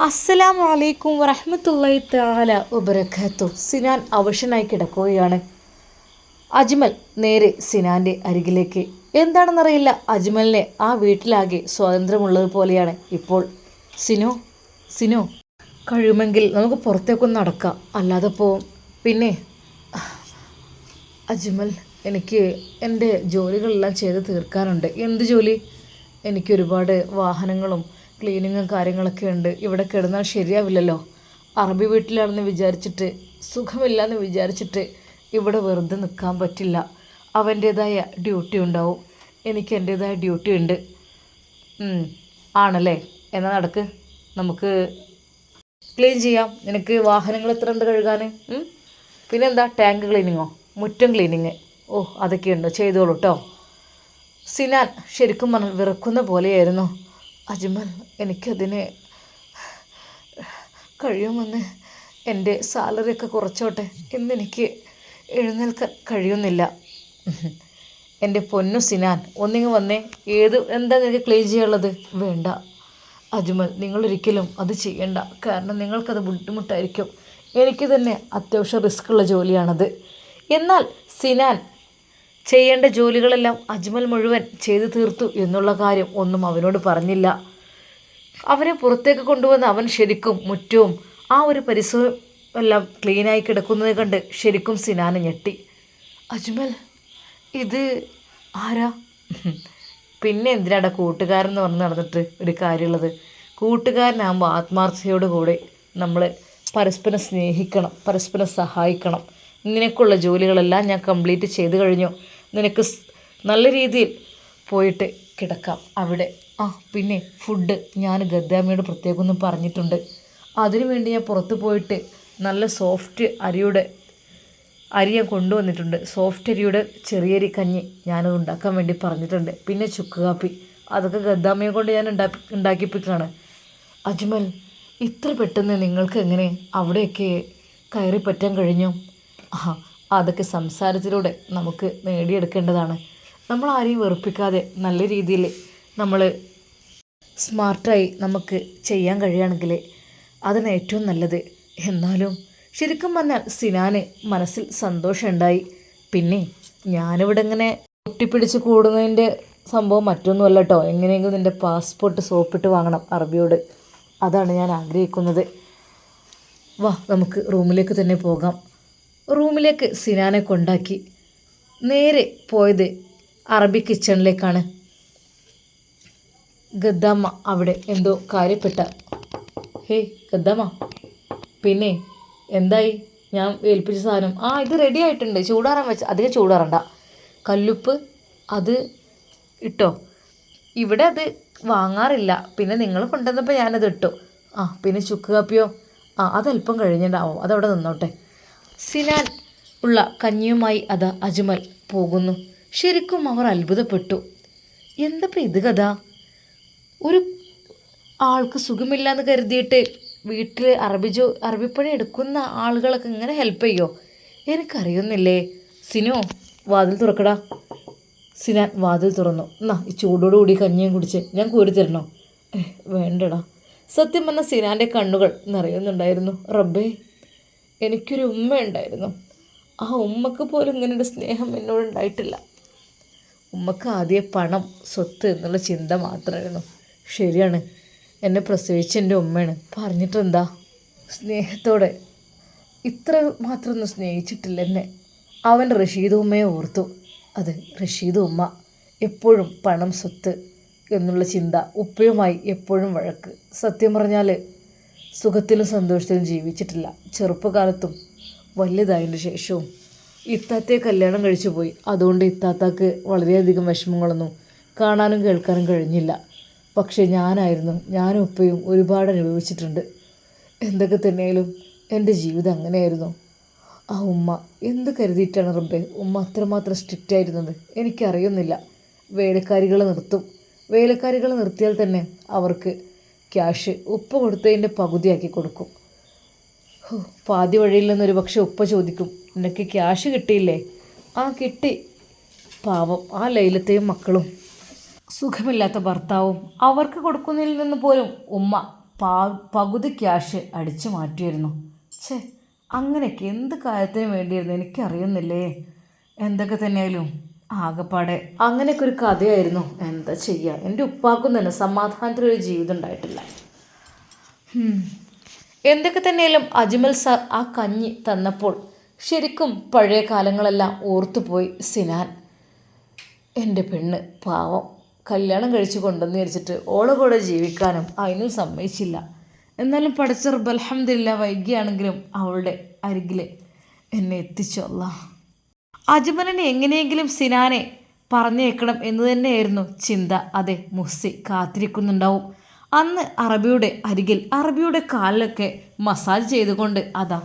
അസ്സലാമു വലൈക്കും വറഹ്മത്തുള്ളാഹി താല വബറകാത്തു സിനാൻ അവശനായി കിടക്കുകയാണ്. അജ്മൽ നേരെ സിനാന്റെ അരികിലേക്ക്. എന്താണെന്നറിയില്ല അജ്മലിനെ ആ വീട്ടിലാകെ സ്വാതന്ത്ര്യമുള്ളത് പോലെയാണ് ഇപ്പോൾ. സിനു സിനു കഴിയുമെങ്കിൽ നമുക്ക് പുറത്തേക്കൊന്ന് നടക്കാം. അല്ലാതെ പോവും പിന്നെ അജ്മൽ എനിക്ക് എന്റെ ജോലികളെല്ലാം ചെയ്ത് തീർക്കാനുണ്ട്. എന്ത് ജോലി? എനിക്കൊരുപാട് വാഹനങ്ങളും ക്ലീനിങ്ങും കാര്യങ്ങളൊക്കെ ഉണ്ട്. ഇവിടെ കിടന്നാൽ ശരിയാവില്ലല്ലോ. അറബി വീട്ടിലാണെന്ന് വിചാരിച്ചിട്ട് സുഖമില്ലാന്ന് വിചാരിച്ചിട്ട് ഇവിടെ വെറുതെ നിൽക്കാൻ പറ്റില്ല. അവന്റേതായ ഡ്യൂട്ടി ഉണ്ടാവും. എനിക്ക് എന്റേതായ ഡ്യൂട്ടി ഉണ്ട്. ആണല്ലേ? എന്നാൽ നടക്ക്. നമുക്ക് ക്ലീൻ ചെയ്യാം. നിനക്ക് വാഹനങ്ങൾ എത്ര ഉണ്ട് കഴുകാൻ? പിന്നെ എന്താ ടാങ്ക് ക്ലീനിങ്ങോ മുറ്റം ക്ലീനിങ് ഓ അതൊക്കെയുണ്ടോ ചെയ്തോളൂ കേട്ടോ സിനാൻ ശരിക്കും പറഞ്ഞാൽ വിറക്കുന്ന പോലെയായിരുന്നു. അജ്മൽ എനിക്കതിന് കഴിയുമെന്ന് എന്റെ സാലറിയൊക്കെ കുറച്ചോട്ടെ എന്നെനിക്ക് എഴുന്നേൽക്കാൻ കഴിയുന്നില്ല. എന്റെ പൊന്നു സിനാൻ ഒന്നിങ്ങ് വന്നേ. ഏത് എന്താ നിനക്ക് ക്ലീൻ ചെയ്യാനുള്ളത്? വേണ്ട. അജ്മൽ നിങ്ങളൊരിക്കലും അത് ചെയ്യണ്ട. കാരണം നിങ്ങൾക്കത് ബുദ്ധിമുട്ടായിരിക്കും. എനിക്ക് തന്നെ അത്യാവശ്യം റിസ്ക് ഉള്ള ജോലിയാണത്. എന്നാൽ സിനാൻ ചെയ്യേണ്ട ജോലികളെല്ലാം അജ്മൽ മുഴുവൻ ചെയ്തു തീർത്തു എന്നുള്ള കാര്യം ഒന്നും അവനോട് പറഞ്ഞില്ല. അവനെ പുറത്തേക്ക് കൊണ്ടുവന്ന് അവൻ ശരിക്കും മുറ്റവും ആ ഒരു പരിസരം എല്ലാം ക്ലീനായി കിടക്കുന്നത് കണ്ട് ശരിക്കും സിനാന ഞെട്ടി. അജ്മൽ ഇത് ആരാ? പിന്നെ എന്തിനാടാ കൂട്ടുകാരൻ എന്ന് പറഞ്ഞ് നടന്നിട്ട് ഒരു കാര്യമുള്ളത്? കൂട്ടുകാരനാകുമ്പോൾ ആത്മാർത്ഥതയോട് കൂടി നമ്മൾ പരസ്പരം സ്നേഹിക്കണം പരസ്പരം സഹായിക്കണം. ഇങ്ങനെയൊക്കെയുള്ള ജോലികളെല്ലാം ഞാൻ കംപ്ലീറ്റ് ചെയ്ത് കഴിഞ്ഞു. നിനക്ക് നല്ല രീതിയിൽ പോയിട്ട് കിടക്കാം അവിടെ. ആ പിന്നെ ഫുഡ് ഞാൻ ഗദ്ദാമിയോട് പ്രത്യേകം ഒന്നും പറഞ്ഞിട്ടുണ്ട്. അതിനുവേണ്ടി ഞാൻ പുറത്ത് പോയിട്ട് നല്ല സോഫ്റ്റ് അരിയുടെ അരി ഞാൻ കൊണ്ടുവന്നിട്ടുണ്ട്. സോഫ്റ്റ് അരിയുടെ ചെറിയരി കഞ്ഞി ഞാനത് ഉണ്ടാക്കാൻ വേണ്ടി പറഞ്ഞിട്ടുണ്ട്. പിന്നെ ചുക്ക് കാപ്പി. അതൊക്കെ ഗദ്ദാമിയെ കൊണ്ട് ഞാൻ ഉണ്ടാക്കി അജ്മൽ ഇത്ര പെട്ടെന്ന് നിങ്ങൾക്ക് എങ്ങനെ അവിടെയൊക്കെ കയറി പറ്റാൻ കഴിഞ്ഞു? ആ അതൊക്കെ സംസാരത്തിലൂടെ നമുക്ക് നേടിയെടുക്കേണ്ടതാണ്. നമ്മൾ ആരെയും വെറുപ്പിക്കാതെ നല്ല രീതിയിൽ നമ്മൾ സ്മാർട്ടായി നമുക്ക് ചെയ്യാൻ കഴിയുകയാണെങ്കിൽ അതിന് ഏറ്റവും നല്ലത്. എന്നാലും ശരിക്കും പറഞ്ഞാൽ സിനാന് മനസ്സിൽ സന്തോഷമുണ്ടായി പിന്നെ ഞാനിവിടെ ഇങ്ങനെ ഒട്ടിപ്പിടിച്ച് കൂടുന്നതിന്റെ സംഭവം മറ്റൊന്നുമല്ല കേട്ടോ. എങ്ങനെയെങ്കിലും നിന്റെ പാസ്പോർട്ട് സോപ്പിട്ട് വാങ്ങണം അറബിയോട്. അതാണ് ഞാൻ ആഗ്രഹിക്കുന്നത്. വാ നമുക്ക് റൂമിലേക്ക് തന്നെ പോകാം. റൂമിലേക്ക് സിനാനെ കൊണ്ടാക്കി. നേരെ പോയത് അറബി കിച്ചണിലേക്കാണ്. ഗദ്ദാമ്മ അവിടെ എന്തോ കാര്യപ്പെട്ട. ഹേ ഗദ്ദാമ്മ പിന്നെ എന്തായി? ഞാൻ ഏൽപ്പിച്ച സാധനം. ആ ഇത് റെഡി ആയിട്ടുണ്ട്. ചൂടാറാൻ വെച്ച അധികം ചൂടാറണ്ട. കല്ലുപ്പ് അത് ഇട്ടോ? ഇവിടെ അത് വാങ്ങാറില്ല. പിന്നെ നിങ്ങൾ കൊണ്ടുവന്നപ്പോൾ ഞാനത് ഇട്ടു. ആ പിന്നെ ചുക്ക് കാപ്പിയോ? ആ അതല്പം കഴിഞ്ഞിട്ടുണ്ടാവും അതവിടെ നിന്നോട്ടെ. സിനാൻ ഉള്ള കഞ്ഞിയുമായി അത് അജ്മൽ പോകുന്നു. ശരിക്കും അവർ അത്ഭുതപ്പെട്ടു. എന്തപ്പോൾ ഇത് കഥ? ഒരു ആൾക്ക് സുഖമില്ലാന്ന് കരുതിയിട്ട് വീട്ടിൽ അറബി ജോ അറബിപ്പണി എടുക്കുന്ന ആളുകളൊക്കെ ഇങ്ങനെ ഹെൽപ്പ് ചെയ്യോ? എനിക്കറിയുന്നില്ലേ. സിനോ വാതിൽ തുറക്കടാ. സിനാൻ വാതിൽ തുറന്നു. എന്നാ ഈ ചൂടോടുകൂടി കഞ്ഞിയും കുടിച്ച് ഞാൻ കോരി തരണോ? വേണ്ടടാ. സത്യം വന്ന സിനാന്റെ കണ്ണുകൾ നിറയുന്നുണ്ടായിരുന്നു. റബ്ബേ എനിക്കൊരു ഉമ്മ ഉണ്ടായിരുന്നു ആ ഉമ്മക്ക് പോലും ഇങ്ങനെ ഒരു സ്നേഹം എന്നോടുണ്ടായിട്ടില്ല ഉമ്മക്ക് ആദ്യം പണം സ്വത്ത് എന്നുള്ള ചിന്ത മാത്രമായിരുന്നു. ശരിയാണ് എന്നെ പ്രസവിച്ച എന്റെ ഉമ്മയാണ്. പറഞ്ഞിട്ടെന്താ? സ്നേഹത്തോടെ. ഇത്ര മാത്രമൊന്നും സ്നേഹിച്ചിട്ടില്ല എന്നെ. അവൻ റഷീദ് ഉമ്മയെ ഓർത്തു. അത് റഷീദ് ഉമ്മ. എപ്പോഴും പണം സ്വത്ത് എന്നുള്ള ചിന്ത ഉപ്പയുമായി എപ്പോഴും വഴക്ക്. സത്യം പറഞ്ഞാൽ സുഖത്തിലും സന്തോഷത്തിലും ജീവിച്ചിട്ടില്ല. ചെറുപ്പകാലത്തും വലുതായതിന്റെ ശേഷവും ഇത്താത്തയെ കല്യാണം കഴിച്ചു പോയി. അതുകൊണ്ട് ഇത്താത്താക്ക് വളരെയധികം വിഷമങ്ങളൊന്നും കാണാനും കേൾക്കാനും കഴിഞ്ഞില്ല. പക്ഷേ ഞാനായിരുന്നു ഞാനും ഉപ്പയും ഒരുപാട് അനുഭവിച്ചിട്ടുണ്ട്. എന്തൊക്കെ തന്നെയാലും എന്റെ ജീവിതം അങ്ങനെയായിരുന്നു. ആ ഉമ്മ എന്ത് കരുതിയിട്ടാണ് റബ്ബെ ഉമ്മ അത്രമാത്രം സ്ട്രിക്റ്റ് ആയിരുന്നത്? എനിക്കറിയുന്നില്ല. വേലക്കാരികളെ നിർത്തും. വേലക്കാരികളെ നിർത്തിയാൽ തന്നെ അവർക്ക് ക്യാഷ് ഉപ്പ് കൊടുത്തതിന്റെ പകുതിയാക്കി കൊടുക്കും. പാതി വഴിയിൽ നിന്നൊരു പക്ഷെ ഉപ്പ ചോദിക്കും നിനക്ക് ക്യാഷ് കിട്ടിയില്ലേ? ആ കിട്ടി. പാവം ആ ലൈലത്തെയും മക്കളും. സുഖമില്ലാത്ത ഭർത്താവും അവർക്ക് കൊടുക്കുന്നതിൽ നിന്ന് പോലും ഉമ്മ പാ പകുതി ക്യാഷ് അടിച്ചു മാറ്റിയിരുന്നു. ഛേ അങ്ങനെയൊക്കെ എന്ത് കാര്യത്തിന് വേണ്ടിയിരുന്നു? എനിക്കറിയുന്നില്ലേ? എന്തൊക്കെ തന്നെയായാലും. ആകെപ്പാടെ അങ്ങനെയൊക്കെ ഒരു കഥയായിരുന്നു എന്താ ചെയ്യുക എന്റെ ഉപ്പാക്കും തന്നെ സമാധാനത്തിലൊരു ജീവിതം ഉണ്ടായിട്ടില്ല. എന്തൊക്കെ തന്നെയാലും അജ്മൽ സാർ ആ കഞ്ഞി തന്നപ്പോൾ ശരിക്കും പഴയ കാലങ്ങളെല്ലാം ഓർത്തുപോയി സിനാൻ. എന്റെ പെണ്ണ് പാവം. കല്യാണം കഴിച്ച് കൊണ്ടുവന്ന് വിചാരിച്ചിട്ട് ഓളെ കൂടെ ജീവിക്കാനും അതിനും സമ്മതിച്ചില്ല. എന്നാലും പഠിച്ച റബ്ബൽഹമ്മദില്ല വൈകിയാണെങ്കിലും അവളുടെ അരികിൽ എന്നെ എത്തിച്ചു അല്ലാ അജ്മലിനെ എങ്ങനെയെങ്കിലും സിനാനെ പറഞ്ഞേക്കണം എന്ന് തന്നെയായിരുന്നു ചിന്ത. അതെ മുസ്സി കാത്തിരിക്കുന്നുണ്ടാവും. അന്ന് അറബിയുടെ അരികിൽ അറബിയുടെ കാലിലൊക്കെ മസാജ് ചെയ്തുകൊണ്ട് അതാ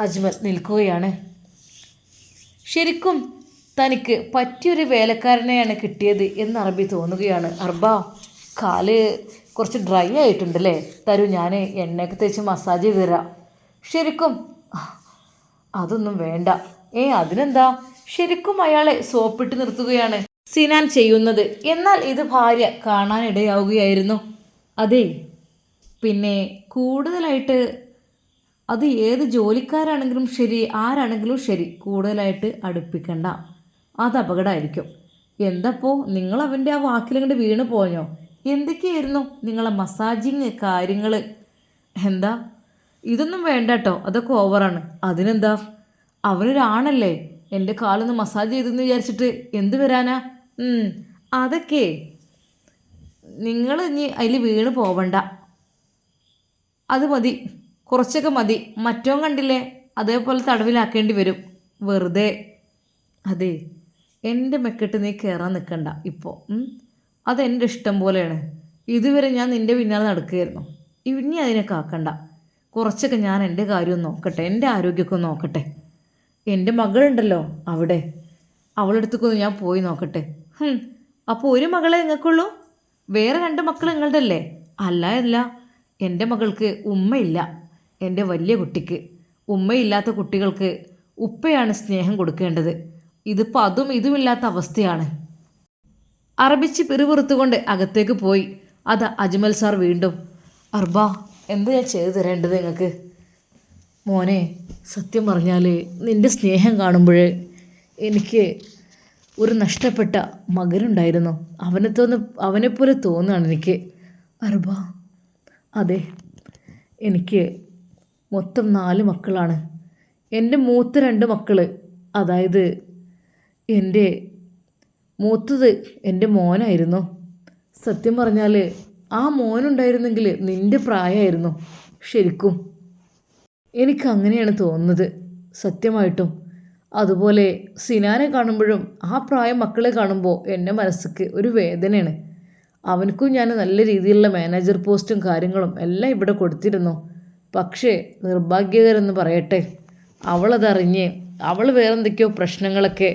അജ്മൽ നിൽക്കുകയാണ്. ശരിക്കും തനിക്ക് പറ്റിയൊരു വേലക്കാരനെയാണ് കിട്ടിയത് എന്ന് അറബി തോന്നുകയാണ്. അർബ കാൽ കുറച്ച് ഡ്രൈ ആയിട്ടുണ്ടല്ലേ? തരൂ ഞാൻ എണ്ണയൊക്കെ തേച്ച് മസാജ് ചെയ്ത് തരാം. ശരിക്കും അതൊന്നും വേണ്ട. ഏ അതിനെന്താ? ശരിക്കും അയാളെ സോപ്പിട്ട് നിർത്തുകയാണ്. സിനാൻ ചെയ്യുന്നത്. എന്നാൽ ഇത് ഭാര്യ കാണാനിടയാവുകയായിരുന്നു അതെ. പിന്നെ കൂടുതലായിട്ട് അത് ഏത് ജോലിക്കാരാണെങ്കിലും ശരി ആരാണെങ്കിലും ശരി കൂടുതലായിട്ട് അടുപ്പിക്കണ്ട. അത് അപകടമായിരിക്കും. എന്തപ്പോൾ നിങ്ങൾ അവന്റെ ആ വാക്കിലങ്ങോട്ട് വീണ് പോഞ്ഞോ എന്തൊക്കെയായിരുന്നു നിങ്ങളെ മസാജിങ് കാര്യങ്ങൾ എന്താ? ഇതൊന്നും വേണ്ട കേട്ടോ അതൊക്കെ ഓവറാണ് അതിനെന്താ? അവനൊരാണല്ലേ എന്റെ കാലൊന്ന് മസാജ് ചെയ്തെന്ന് വിചാരിച്ചിട്ട് എന്ത് വരാനാ? അതൊക്കെ. നിങ്ങൾ ഇനി അതിൽ വീണ് പോവണ്ട. അത് മതി. കുറച്ചൊക്കെ മതി. മറ്റോ കണ്ടില്ലേ? അതേപോലെ തടവിലാക്കേണ്ടി വരും. വെറുതെ. അതെ. എന്റെ മെക്കെട്ട് നീ കയറാൻ നിൽക്കണ്ട ഇപ്പോൾ അതെന്റെ ഇഷ്ടം പോലെയാണ്. ഇതുവരെ ഞാൻ നിന്റെ പിന്നാലെ നടക്കുകയായിരുന്നു. ഇനി അതിനെ കാക്കണ്ട. കുറച്ചൊക്കെ ഞാൻ എന്റെ കാര്യം നോക്കട്ടെ. എന്റെ ആരോഗ്യമൊക്കെ നോക്കട്ടെ. എന്റെ മകളുണ്ടല്ലോ അവിടെ. അവളുടെ അടുത്തേക്കൊന്ന് ഞാൻ പോയി നോക്കട്ടെ. അപ്പോൾ ഒരു മകളെ നിങ്ങൾക്കുള്ളൂ? വേറെ രണ്ട് മക്കൾ നിങ്ങളുടെ അല്ലേ അല്ല. അല്ല എന്റെ മകൾക്ക് ഉമ്മയില്ല. എന്റെ വലിയ കുട്ടിക്ക്. ഉമ്മയില്ലാത്ത കുട്ടികൾക്ക് ഉപ്പയാണ് സ്നേഹം കൊടുക്കേണ്ടത്. ഇതിപ്പോൾ അതും ഇതുമില്ലാത്ത അവസ്ഥയാണ്. അറബിച്ച് പിറുപിറുത്തുകൊണ്ട് അകത്തേക്ക് പോയി. അത് അജ്മൽ സാർ വീണ്ടും അർബ എന്താ ഞാൻ ചെയ്തു തരേണ്ടത് നിങ്ങൾക്ക് മോനെ സത്യം പറഞ്ഞാൽ നിന്റെ സ്നേഹം കാണുമ്പോൾ എനിക്ക് ഒരു നഷ്ടപ്പെട്ട മകനുണ്ടായിരുന്നു. അവനെ തോന്നു അവനെപ്പോലെ തോന്നുകയാണ് എനിക്ക്. അറുബ അതെ എനിക്ക് മൊത്തം നാല് മക്കളാണ്. എന്റെ മൂത്ത രണ്ട് മക്കൾ അതായത് എന്റെ മൂത്തത് എന്റെ മോനായിരുന്നു. സത്യം പറഞ്ഞാൽ ആ മോനുണ്ടായിരുന്നെങ്കിൽ നിന്റെ പ്രായമായിരുന്നു ശരിക്കും. എനിക്ക് അങ്ങനെയാണ് തോന്നുന്നത്. സത്യമായിട്ടും. അതുപോലെ സിനാനെ കാണുമ്പോഴും ആ പ്രായം മക്കളെ കാണുമ്പോൾ എന്റെ മനസ്സിക്ക് ഒരു വേദനയാണ്. അവനക്കും ഞാൻ നല്ല രീതിയിലുള്ള മാനേജർ പോസ്റ്റും കാര്യങ്ങളും എല്ലാം ഇവിടെ കൊടുത്തിരുന്നു. പക്ഷേ നിർഭാഗ്യകരെന്ന് പറയട്ടെ അവളതറിഞ്ഞ് അവൾ വേറെന്തൊക്കെയോ പ്രശ്നങ്ങളൊക്കെ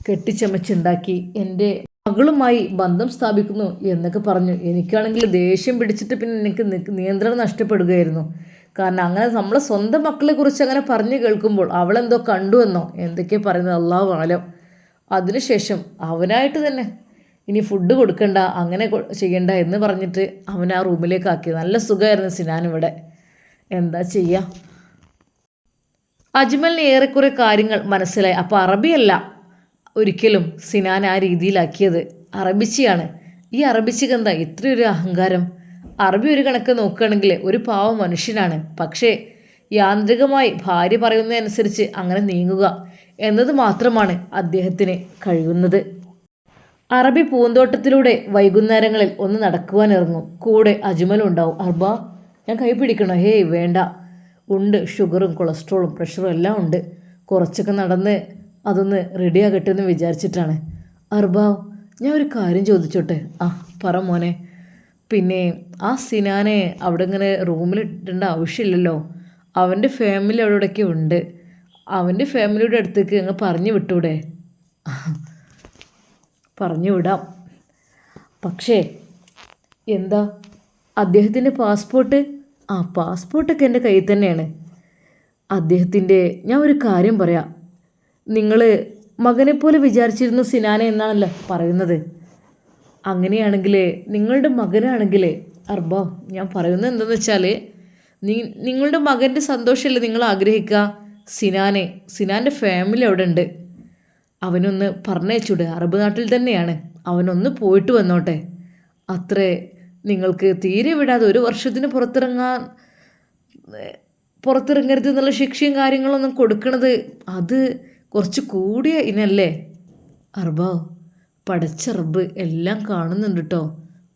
കെട്ടിച്ചമച്ചുണ്ടാക്കി എന്റെ മകളുമായി ബന്ധം സ്ഥാപിക്കുന്നു എന്നൊക്കെ പറഞ്ഞു. എനിക്കാണെങ്കിൽ ദേഷ്യം പിടിച്ചിട്ട് പിന്നെ എനിക്ക് നിയന്ത്രണം നഷ്ടപ്പെടുകയായിരുന്നു. കാരണം അങ്ങനെ നമ്മളെ സ്വന്തം മക്കളെ കുറിച്ച് അങ്ങനെ പറഞ്ഞു കേൾക്കുമ്പോൾ അവളെന്തോ കണ്ടുവെന്നോ എന്തൊക്കെയോ പറയുന്നത് അള്ളാഹു ആലം അതിനുശേഷം അവനായിട്ട് തന്നെ ഇനി ഫുഡ് കൊടുക്കണ്ട അങ്ങനെ ചെയ്യണ്ട എന്ന് പറഞ്ഞിട്ട് അവൻ ആ റൂമിലേക്ക് ആക്കി. നല്ല സുഖമായിരുന്നു സിനാൻ ഇവിടെ എന്താ ചെയ്യുക അജ്മലിന് ഏറെക്കുറെ കാര്യങ്ങൾ മനസ്സിലായി. അപ്പോൾ അറബിയല്ല ഒരിക്കലും സിനാൻ ആ രീതിയിലാക്കിയത്. അറബിച്ചിയാണ്. ഈ അറബിച്ചിക്ക് എന്താ ഇത്രയൊരു അഹങ്കാരം? അറബി ഒരു കണക്ക് നോക്കുകയാണെങ്കിൽ ഒരു പാവ മനുഷ്യനാണ്. പക്ഷേ യാന്ത്രികമായി ഭാര്യ പറയുന്നതനുസരിച്ച് അങ്ങനെ നീങ്ങുക എന്നത് മാത്രമാണ് അദ്ദേഹത്തിന് കഴിയുന്നത്. അറബി പൂന്തോട്ടത്തിലൂടെ വൈകുന്നേരങ്ങളിൽ ഒന്ന് നടക്കുവാനിറങ്ങും. കൂടെ അജ്മലുണ്ടാവും അർബ ഞാൻ കൈ പിടിക്കണോ? ഹേയ് വേണ്ട. ഉണ്ട്. ഷുഗറും കൊളസ്ട്രോളും പ്രഷറും എല്ലാം ഉണ്ട്. കുറച്ചൊക്കെ നടന്ന് അതൊന്ന് റെഡിയാകട്ടെ എന്ന് വിചാരിച്ചിട്ടാണ്. അർബാവ് ഞാൻ ഒരു കാര്യം ചോദിച്ചോട്ടെ? ആ പറ മോനെ. പിന്നെ ആ സിനാനെ അവിടെ ഇങ്ങനെ റൂമിലിട്ടേണ്ട ആവശ്യമില്ലല്ലോ. അവന്റെ ഫാമിലി അവിടെയൊക്കെ ഉണ്ട്. അവന്റെ ഫാമിലിയുടെ അടുത്തേക്ക് അങ്ങ് പറഞ്ഞു വിട്ടൂടെ? പറഞ്ഞു വിടാം. പക്ഷേ എന്താ? അദ്ദേഹത്തിന്റെ പാസ്പോർട്ട് ആ പാസ്പോർട്ടൊക്കെ എന്റെ കയ്യിൽ തന്നെയാണ്. അദ്ദേഹത്തിന്റെ ഞാൻ ഒരു കാര്യം പറയാം. നിങ്ങൾ മകനെപ്പോലെ വിചാരിച്ചിരുന്നു സിനാനെ എന്നാണല്ലോ പറയുന്നത്. അങ്ങനെയാണെങ്കിൽ നിങ്ങളുടെ മകനാണെങ്കിൽ അർബ ഞാൻ പറയുന്നത് എന്തെന്ന് വെച്ചാൽ നിങ്ങളുടെ മകന്റെ സന്തോഷമല്ലേ നിങ്ങൾ ആഗ്രഹിക്കുക സിനാനെ സിനാന്റെ ഫാമിലി അവിടെ ഉണ്ട്. അവനൊന്ന് പറഞ്ഞയച്ചൂടെ അറബ് നാട്ടിൽ തന്നെയാണ്. അവനൊന്ന് പോയിട്ട് വന്നോട്ടെ. അത്രേ നിങ്ങൾക്ക് തീരെ വിടാതെ ഒരു വർഷത്തിന് പുറത്തിറങ്ങാൻ പുറത്തിറങ്ങരുത് എന്നുള്ള ശിക്ഷയും കാര്യങ്ങളൊന്നും കൊടുക്കണത് അത് കുറച്ച് കൂടിയ ഇനല്ലേ? അർബാവ് പടച്ച റബ്ബ് എല്ലാം കാണുന്നുണ്ട് കേട്ടോ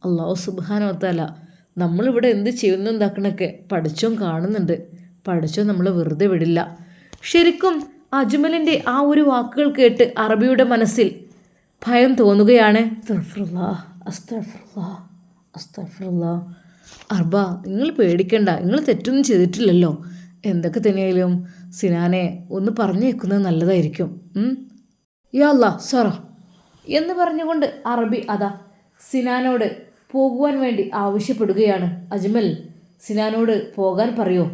അള്ളാഹു സുബാനോത്തല നമ്മളിവിടെ എന്ത് ചെയ്യുന്നു എന്താക്കണൊക്കെ പഠിച്ചോൻ കാണുന്നുണ്ട്. പഠിച്ചോൻ നമ്മൾ വെറുതെ വിടില്ല. ശരിക്കും അജ്മലിന്റെ ആ ഒരു വാക്കുകൾ കേട്ട് അറബിയുടെ മനസ്സിൽ ഭയം തോന്നുകയാണ്. അർബ നിങ്ങൾ പേടിക്കണ്ട നിങ്ങൾ തെറ്റൊന്നും ചെയ്തിട്ടില്ലല്ലോ. എന്തൊക്കെ തന്നെയായാലും സിനാനെ ഒന്ന് പറഞ്ഞേക്കുന്നത് നല്ലതായിരിക്കും? യാ അല്ലാ സറ. എന്ന് പറഞ്ഞുകൊണ്ട് അറബി അതാ സിനാനോട് പോകുവാൻ വേണ്ടി ആവശ്യപ്പെടുകയാണ്. അജ്മൽ സിനാനോട് പോകാൻ പറയൂ.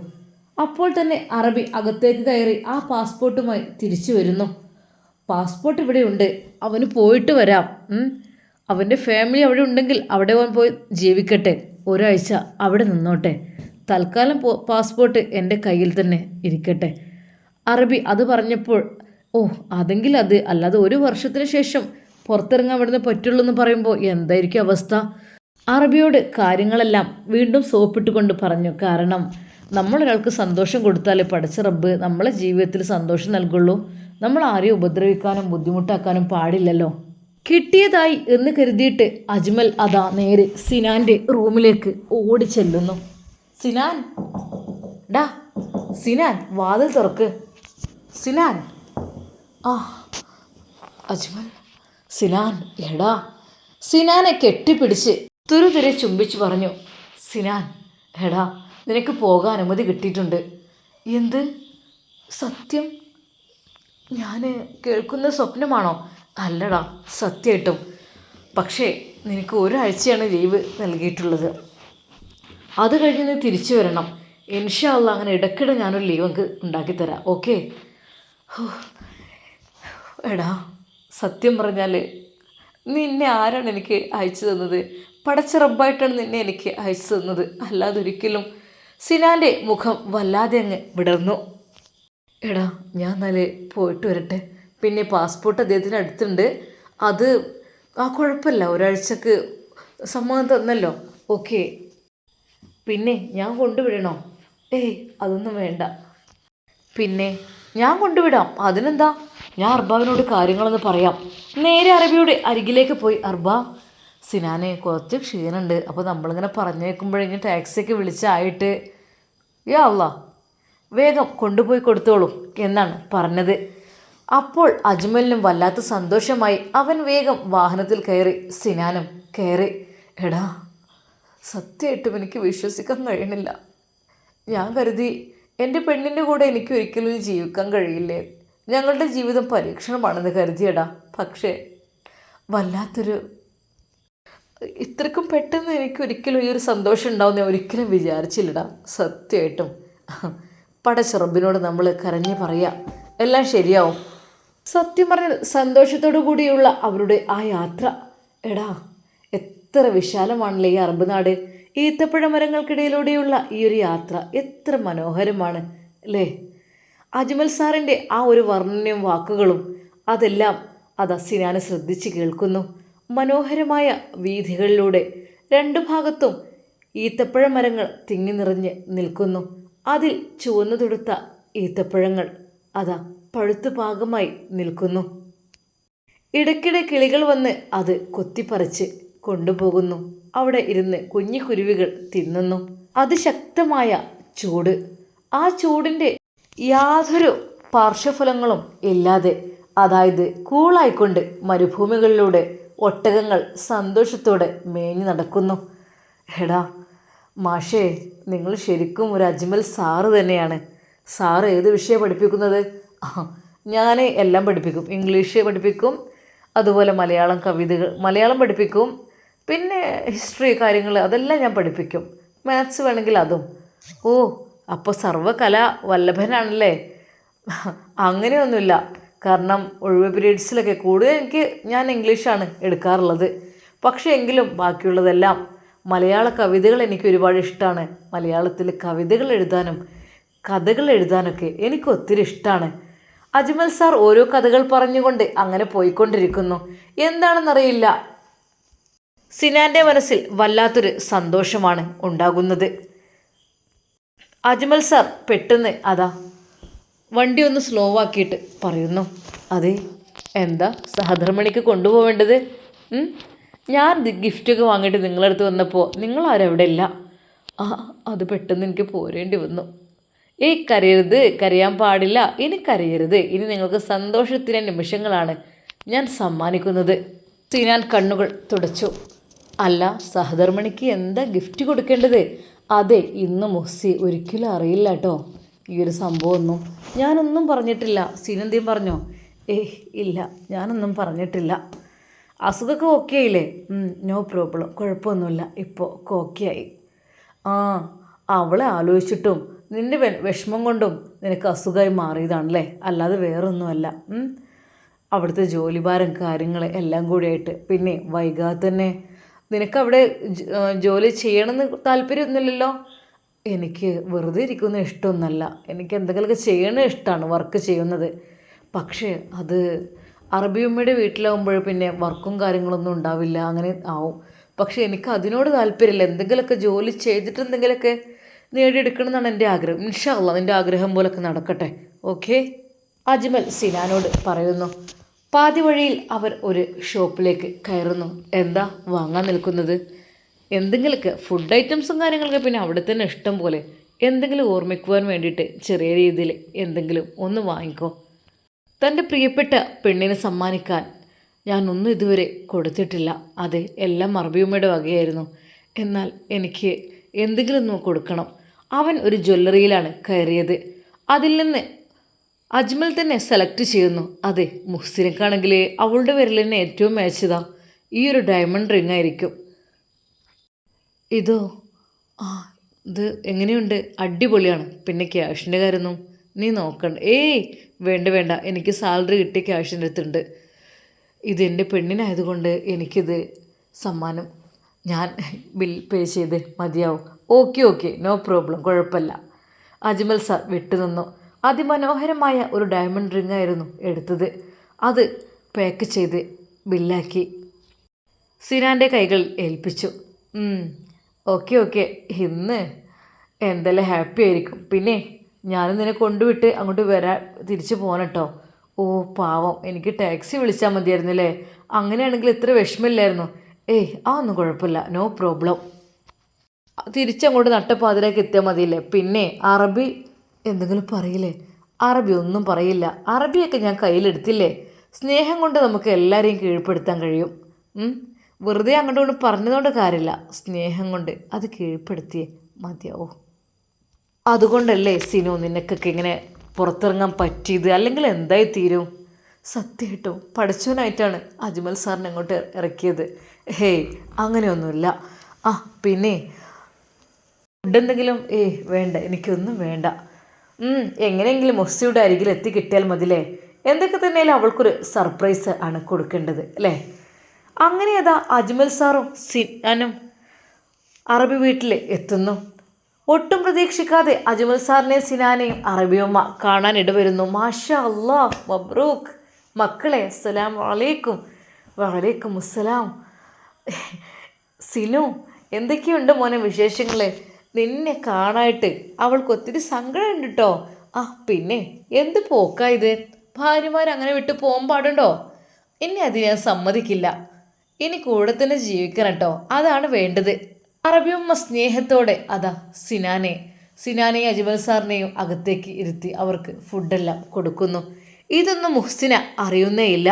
അപ്പോൾ തന്നെ അറബി അകത്തേക്ക് കയറി ആ പാസ്പോർട്ടുമായി തിരിച്ചു വരുന്നു. പാസ്പോർട്ട് ഇവിടെയുണ്ട് അവന് പോയിട്ട് വരാം. അവന്റെ ഫാമിലി അവിടെ ഉണ്ടെങ്കിൽ അവിടെ അവൻ പോയി ജീവിക്കട്ടെ. ഒരാഴ്ച അവിടെ നിന്നോട്ടെ. തൽക്കാലം പാസ്പോർട്ട് എന്റെ കയ്യിൽ തന്നെ ഇരിക്കട്ടെ. അറബി അത് പറഞ്ഞപ്പോൾ ഓ അതെങ്കിൽ അത് അല്ലാതെ ഒരു വർഷത്തിന് ശേഷം പുറത്തിറങ്ങാൻ അവിടുന്ന് പറ്റുള്ളൂ എന്ന് പറയുമ്പോൾ എന്തായിരിക്കും അവസ്ഥ? അറബിയോട് കാര്യങ്ങളെല്ലാം വീണ്ടും സോപ്പിട്ടുകൊണ്ട് പറഞ്ഞു. കാരണം നമ്മളൊരാൾക്ക് സന്തോഷം കൊടുത്താലേ പഠിച്ച റബ്ബ് നമ്മളെ ജീവിതത്തിൽ സന്തോഷം നൽകുള്ളൂ. നമ്മൾ ആരെയും ഉപദ്രവിക്കാനും ബുദ്ധിമുട്ടാക്കാനും പാടില്ലല്ലോ. കിട്ടിയതായി എന്ന് കരുതിയിട്ട് അജ്മൽ അതാ നേരെ സിനാന്റെ റൂമിലേക്ക് ഓടി ചെല്ലുന്നു സിനാൻ ഡാ സിനാൻ വാതിൽ തുറക്ക്. സിനാൻ. ആ അജ്മൽ. സിനാൻ എടാ. സിനാനെ കെട്ടിപ്പിടിച്ച് തുരുതിരെ ചുംബിച്ചു പറഞ്ഞു സിനാൻ എടാ നിനക്ക് പോകാൻ അനുമതി കിട്ടിയിട്ടുണ്ട്. എന്ത്? സത്യം? ഞാൻ കേൾക്കുന്ന സ്വപ്നമാണോ? അല്ലടാ സത്യമായിട്ടും. പക്ഷേ നിനക്ക് ഒരാഴ്ചയാണ് ലീവ് നൽകിയിട്ടുള്ളത്. അത് കഴിഞ്ഞ് നീ തിരിച്ചു വരണം. ഇൻഷാല്ല അങ്ങനെ ഇടയ്ക്കിടെ ഞാനൊരു ലീവ് എനിക്ക് ഉണ്ടാക്കിത്തരാം. ഓക്കെ? എടാ. സത്യം പറഞ്ഞാൽ നിന്നെ ആരാണ് എനിക്ക് അയച്ചു തന്നത്? പടച്ച റബ്ബായിട്ടാണ് നിന്നെ എനിക്ക് അയച്ചു തന്നത്. അല്ലാതെ ഒരിക്കലും സിനാന്റെ മുഖം വല്ലാതെ അങ്ങ് വിടർന്നു. എടാ ഞാൻ എന്നാൽ പോയിട്ട് വരട്ടെ. പിന്നെ പാസ്പോർട്ട് അദ്ദേഹത്തിന് അടുത്തുണ്ട്. അത് ആ കുഴപ്പമില്ല. ഒരാഴ്ചക്ക് സമ്മതം തന്നല്ലോ. ഓക്കെ. പിന്നെ ഞാൻ കൊണ്ടുവിടണോ? ഏയ് അതൊന്നും വേണ്ട. പിന്നെ ഞാൻ കൊണ്ടുവിടാം. അതിനെന്താ? ഞാൻ അർബാവിനോട് കാര്യങ്ങളൊന്ന് പറയാം. നേരെ അറബിയുടെ അരികിലേക്ക് പോയി. അർബ സിനാനെ കുറച്ച് ക്ഷീണമുണ്ട് അപ്പോൾ നമ്മളിങ്ങനെ പറഞ്ഞേക്കുമ്പോഴേ ടാക്സിയൊക്കെ വിളിച്ചായിട്ട് യാ അല്ല വേഗം കൊണ്ടുപോയി കൊടുത്തോളൂ എന്നാണ് പറഞ്ഞത്. അപ്പോൾ അജ്മലിനും വല്ലാത്ത സന്തോഷമായി. അവൻ വേഗം വാഹനത്തിൽ കയറി സിനാനും കയറി. എടാ സത്യമായിട്ടും എനിക്ക് വിശ്വസിക്കാൻ കഴിയണില്ല. ഞാൻ കരുതി എന്റെ പെണ്ണിന്റെ കൂടെ എനിക്ക് ഒരിക്കലും ജീവിക്കാൻ കഴിയില്ലേ? ഞങ്ങളുടെ ജീവിതം പരീക്ഷണമാണെന്ന് കരുതിയടാ. പക്ഷേ വല്ലാത്തൊരു ഇത്രക്കും പെട്ടെന്ന് എനിക്ക് ഒരിക്കലും ഈ ഒരു സന്തോഷം ഉണ്ടാവും ഞാൻ ഒരിക്കലും വിചാരിച്ചില്ലടാ. സത്യമായിട്ടും. പടച്ചെറുമ്പിനോട് നമ്മൾ കരഞ്ഞു പറയാം എല്ലാം ശരിയാവും. സത്യം പറഞ്ഞാൽ സന്തോഷത്തോടു കൂടിയുള്ള അവരുടെ ആ യാത്ര എടാ എത്ര വിശാലമാണല്ലേ ഈ അറബ് നാട്. ഈത്തപ്പഴ മരങ്ങൾക്കിടയിലൂടെയുള്ള ഈ ഒരു യാത്ര എത്ര മനോഹരമാണ് അല്ലേ? അജ്മൽ സാറിന്റെ ആ ഒരു വർണനയും വാക്കുകളും അതെല്ലാം അത് അസിനാന് ശ്രദ്ധിച്ച് കേൾക്കുന്നു. മനോഹരമായ വീഥികളിലൂടെ രണ്ടു ഭാഗത്തും ഈത്തപ്പഴ മരങ്ങൾ തിങ്ങി നിറഞ്ഞ് നിൽക്കുന്നു. അതിൽ ചുവന്നു തൊടുത്ത ഈത്തപ്പഴങ്ങൾ അതാ പഴുത്തു പാകമായി നിൽക്കുന്നു. ഇടയ്ക്കിടെ കിളികൾ വന്ന് അത് കൊത്തിപ്പറിച്ച് കൊണ്ടുപോകുന്നു. അവിടെ ഇരുന്ന് കുഞ്ഞു കുരുവികൾ തിന്നുന്നു. അതിശക്തമായ ചൂട്. ആ ചൂടിന്റെ യാതൊരു പാർശ്വഫലങ്ങളും ഇല്ലാതെ അതായത് കൂളായിക്കൊണ്ട് മരുഭൂമികളിലൂടെ ഒട്ടകങ്ങൾ സന്തോഷത്തോടെ മേഞ്ഞു നടക്കുന്നു. എടാ മാഷേ നിങ്ങൾ ശരിക്കും ഒരു അജ്മൽ സാറ് തന്നെയാണ്. സാറ് ഏത് വിഷയം പഠിപ്പിക്കുന്നത്? ഞാൻ എല്ലാം പഠിപ്പിക്കും. ഇംഗ്ലീഷ് പഠിപ്പിക്കും അതുപോലെ മലയാളം കവിതകൾ മലയാളം പഠിപ്പിക്കും പിന്നെ ഹിസ്റ്ററി കാര്യങ്ങൾ അതെല്ലാം ഞാൻ പഠിപ്പിക്കും. മാത്സ് വേണമെങ്കിൽ അതും. ഓ അപ്പോൾ സർവകല വല്ലഭനാണല്ലേ? അങ്ങനെയൊന്നുമില്ല. കാരണം ഒഴിവ് പീരീഡ്സിലൊക്കെ കൂടുതൽ എനിക്ക് ഞാൻ ഇംഗ്ലീഷാണ് എടുക്കാറുള്ളത്. പക്ഷേ എങ്കിലും ബാക്കിയുള്ളതെല്ലാം മലയാള കവിതകൾ എനിക്ക് ഒരുപാട് ഇഷ്ടമാണ് മലയാളത്തിൽ കവിതകൾ എഴുതാനും കഥകൾ എഴുതാനൊക്കെ എനിക്ക് ഒത്തിരി ഇഷ്ടമാണ് അജ്മൽ സാർ ഓരോ കഥകൾ പറഞ്ഞുകൊണ്ട് അങ്ങനെ പോയിക്കൊണ്ടിരിക്കുന്നു. എന്താണെന്നറിയില്ല. സിനാന്റെ മനസ്സിൽ വല്ലാത്തൊരു സന്തോഷമാണ് ഉണ്ടാകുന്നത്. അജ്മൽ സാർ പെട്ടെന്ന് അതാ വണ്ടി ഒന്ന് സ്ലോ ആക്കിയിട്ട് പറയുന്നു. അതെ എന്താ സഹധർമ്മിണിക്ക് കൊണ്ടുപോവേണ്ടത്? ഞാൻ ഗിഫ്റ്റൊക്കെ വാങ്ങിയിട്ട് നിങ്ങളുടെ അടുത്ത് വന്നപ്പോൾ നിങ്ങളാരും അവിടെ ഇല്ല ആ അത് പെട്ടെന്ന് എനിക്ക് പോരേണ്ടി വന്നു. ഏയ് കരയരുത് കരയാൻ പാടില്ല. ഇനി കരയരുത്. ഇനി നിങ്ങൾക്ക് സന്തോഷത്തിന്റെ നിമിഷങ്ങളാണ് ഞാൻ സമ്മാനിക്കുന്നത്. സിനാൻ കണ്ണുകൾ തുടച്ചു. അല്ല സഹധർമ്മിണിക്ക് എന്താ ഗിഫ്റ്റ് കൊടുക്കേണ്ടത്? അതെ ഇന്ന് മൊസ്സി ഒരിക്കലും അറിയില്ല കേട്ടോ ഈ ഒരു സംഭവമൊന്നും ഞാനൊന്നും പറഞ്ഞിട്ടില്ല. സീനെന്തേം പറഞ്ഞോ? ഏ ഇല്ല. ഞാനൊന്നും പറഞ്ഞിട്ടില്ല. അസുഖമൊക്കെ ഓക്കെ ആയില്ലേ നോ പ്രോബ്ലം. കുഴപ്പമൊന്നുമില്ല. ഇപ്പോൾ ഒക്കെ ഓക്കെ ആയി ആ അവളെ ആലോചിച്ചിട്ടും നിന്റെ വിഷമം കൊണ്ടും നിനക്ക് അസുഖമായി മാറിയതാണല്ലേ? അല്ലാതെ വേറൊന്നുമല്ല. അവിടുത്തെ ജോലിഭാരം കാര്യങ്ങൾ എല്ലാം കൂടിയായിട്ട്. പിന്നെ വൈകാതെ തന്നെ നിനക്കവിടെ ജോലി ചെയ്യണമെന്ന് താല്പര്യമൊന്നുമില്ലല്ലോ? എനിക്ക് വെറുതെ ഇരിക്കുന്ന ഇഷ്ടമൊന്നുമല്ല. എനിക്ക് എന്തെങ്കിലുമൊക്കെ ചെയ്യണ ഇഷ്ടമാണ് വർക്ക് ചെയ്യുന്നത്. പക്ഷേ അത് അറബിയമ്മയുടെ വീട്ടിലാവുമ്പോൾ പിന്നെ വർക്കും കാര്യങ്ങളൊന്നും ഉണ്ടാവില്ല അങ്ങനെ ആവും. പക്ഷേ എനിക്ക് അതിനോട് താല്പര്യമില്ല. എന്തെങ്കിലുമൊക്കെ ജോലി ചെയ്തിട്ട് എന്തെങ്കിലുമൊക്കെ നേടിയെടുക്കണം എന്നാണ് എന്റെ ആഗ്രഹം. ഇൻഷാല്ല നിന്റെ ആഗ്രഹം പോലൊക്കെ നടക്കട്ടെ. ഓക്കെ? അജ്മൽ സിനാനോട് പറയുന്നു. പാതി വഴിയിൽ അവർ ഒരു ഷോപ്പിലേക്ക് കയറുന്നു. എന്താ വാങ്ങാൻ നിൽക്കുന്നത്? എന്തെങ്കിലുമൊക്കെ ഫുഡ് ഐറ്റംസും കാര്യങ്ങളൊക്കെ പിന്നെ അവിടെ തന്നെ ഇഷ്ടം പോലെ. എന്തെങ്കിലും ഓർമ്മിക്കുവാൻ വേണ്ടിയിട്ട് ചെറിയ രീതിയിൽ എന്തെങ്കിലും ഒന്ന് വാങ്ങിക്കോ. തന്റെ പ്രിയപ്പെട്ട പെണ്ണിനെ സമ്മാനിക്കാൻ ഞാനൊന്നും ഇതുവരെ കൊടുത്തിട്ടില്ല. അത് എല്ലാം അറബിയമ്മയുടെ വകയായിരുന്നു. എന്നാൽ എനിക്ക് എന്തെങ്കിലും ഒന്ന് കൊടുക്കണം. അവൻ ഒരു ജ്വല്ലറിയിലാണ് കയറിയത്. അതിൽ നിന്ന് അജ്മൽ തന്നെ സെലക്ട് ചെയ്യുന്നു. അതെ മുഹ്സിനക്കാണെങ്കിൽ അവളുടെ വിരലിന് ഏറ്റവും മേച്ചതാ ഈ ഒരു ഡയമണ്ട് റിംഗ് ആയിരിക്കും. ഇതോ? ആ ഇത് എങ്ങനെയുണ്ട്? അടിപൊളിയാണ്. പിന്നെ ക്യാഷിന്റെ കാര്യമൊന്നും നീ നോക്കണ്ട. ഏയ് വേണ്ട വേണ്ട. എനിക്ക് സാലറി കിട്ടിയ ക്യാഷിന്റെ അടുത്തുണ്ട്. ഇതെന്റെ പെണ്ണിനായതുകൊണ്ട് എനിക്കിത് സമ്മാനം ഞാൻ ബിൽ പേ ചെയ്ത് മതിയാവും. ഓക്കെ ഓക്കെ നോ പ്രോബ്ലം കുഴപ്പമില്ല. അജ്മൽ സാർ വിട്ടുനിന്നു. അതിമനോഹരമായ ഒരു ഡയമണ്ട് റിംഗ് ആയിരുന്നു എടുത്തത്. അത് പാക്ക് ചെയ്ത് ബില്ലാക്കി സിനാന്റെ കൈകൾ ഏൽപ്പിച്ചു. ഓക്കെ ഓക്കെ ഇന്ന് എന്തെല്ലാം ഹാപ്പി ആയിരിക്കും. പിന്നെ ഞാനും നിന്നെ കൊണ്ടുവിട്ട് അങ്ങോട്ട് വരാ തിരിച്ചു പോകണം ഓ പാവം. എനിക്ക് ടാക്സി വിളിച്ചാൽ മതിയായിരുന്നു അല്ലേ അങ്ങനെയാണെങ്കിൽ ഇത്ര വിഷമമില്ലായിരുന്നു. ഏയ് ആ ഒന്നും കുഴപ്പമില്ല നോ പ്രോബ്ലം തിരിച്ചങ്ങോട്ട് നട്ടപ്പാതിലേക്ക് എത്തിയാൽ മതിയില്ലേ? പിന്നെ അറബി എന്തെങ്കിലും പറയില്ലേ? അറബി ഒന്നും പറയില്ല. അറബിയൊക്കെ ഞാൻ കയ്യിലെടുത്തില്ലേ? സ്നേഹം കൊണ്ട് നമുക്ക് എല്ലാവരെയും കീഴ്പ്പെടുത്താൻ കഴിയും? വെറുതെ അങ്ങോട്ട് കൊണ്ട് പറഞ്ഞതുകൊണ്ട് കാര്യമില്ല. സ്നേഹം കൊണ്ട് അത് കീഴ്പ്പെടുത്തിയേ മതിയാവോ. അതുകൊണ്ടല്ലേ സിനു നിനക്കൊക്കെ ഇങ്ങനെ പുറത്തിറങ്ങാൻ പറ്റിയത്? അല്ലെങ്കിൽ എന്തായി തീരും? സത്യമായിട്ടും പഠിച്ചവനായിട്ടാണ് അജ്മൽ സാറിനെ അങ്ങോട്ട് ഇറക്കിയത്. ഹേയ് അങ്ങനെയൊന്നുമില്ല. ആ പിന്നെ ഫുഡ് എന്തെങ്കിലും? ഏയ് വേണ്ട. എനിക്കൊന്നും വേണ്ട. എങ്ങനെയെങ്കിലും മൊസ്സിയുടെ അരികിൽ എത്തി കിട്ടിയാൽ മതിലേ? എന്തൊക്കെ തന്നെയാലും അവൾക്കൊരു സർപ്രൈസ് ആണ് കൊടുക്കേണ്ടത് അല്ലേ? അങ്ങനെ അതാ അജ്മൽ സാറും സിനാനും അറബി വീട്ടിൽ എത്തുന്നു. ഒട്ടും പ്രതീക്ഷിക്കാതെ അജ്മൽ സാറിനെയും സിനാനെയും അറബിയമ്മ കാണാൻ ഇടവരുന്നു. മാഷാ അല്ലാ മബ്രൂഖ് മക്കളെ അസ്സലാം വലൈക്കും വലൈക്കും അസ്സലാം. സിനു എന്തൊക്കെയുണ്ട് മോനെ വിശേഷങ്ങൾ നിന്നെ കാണായിട്ട് അവൾക്ക് ഒത്തിരി സങ്കടമുണ്ട് കേട്ടോ ആ പിന്നെ എന്ത് പോക്കാ ഇത്? ഭാര്യമാർ അങ്ങനെ വിട്ട് പോകാൻ പാടുണ്ടോ? ഇനി അത് ഞാൻ സമ്മതിക്കില്ല. ഇനി കൂടെ തന്നെ ജീവിക്കണം കേട്ടോ അതാണ് വേണ്ടത്. അറബിയമ്മ സ്നേഹത്തോടെ അതാ സിനാനെ. സിനാനെയും അജ്മൽ സാറിനെയും അകത്തേക്ക് ഇരുത്തി അവർക്ക് ഫുഡെല്ലാം കൊടുക്കുന്നു. ഇതൊന്നും മുഹ്സിന അറിയുന്നേ ഇല്ല.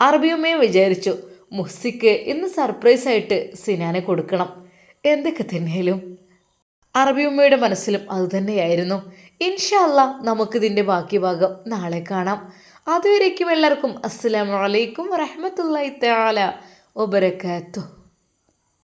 അറബിയമ്മയെ വിചാരിച്ചു മുഹ്സിക്ക് ഇന്ന് സർപ്രൈസായിട്ട് സിനാനെ കൊടുക്കണം. എന്തൊക്കെ തന്നെയാലും. അറബിയമ്മയുടെ മനസ്സിലും അതുതന്നെയായിരുന്നു ഇൻഷല്ല നമുക്കിതിന്റെ ബാക്കി ഭാഗം നാളെ കാണാം. അതുവരേക്കും എല്ലാവർക്കും അസ്സലാമു അലൈക്കും വറഹ്മത്തുള്ളാഹി തആല വബറകാതുഹു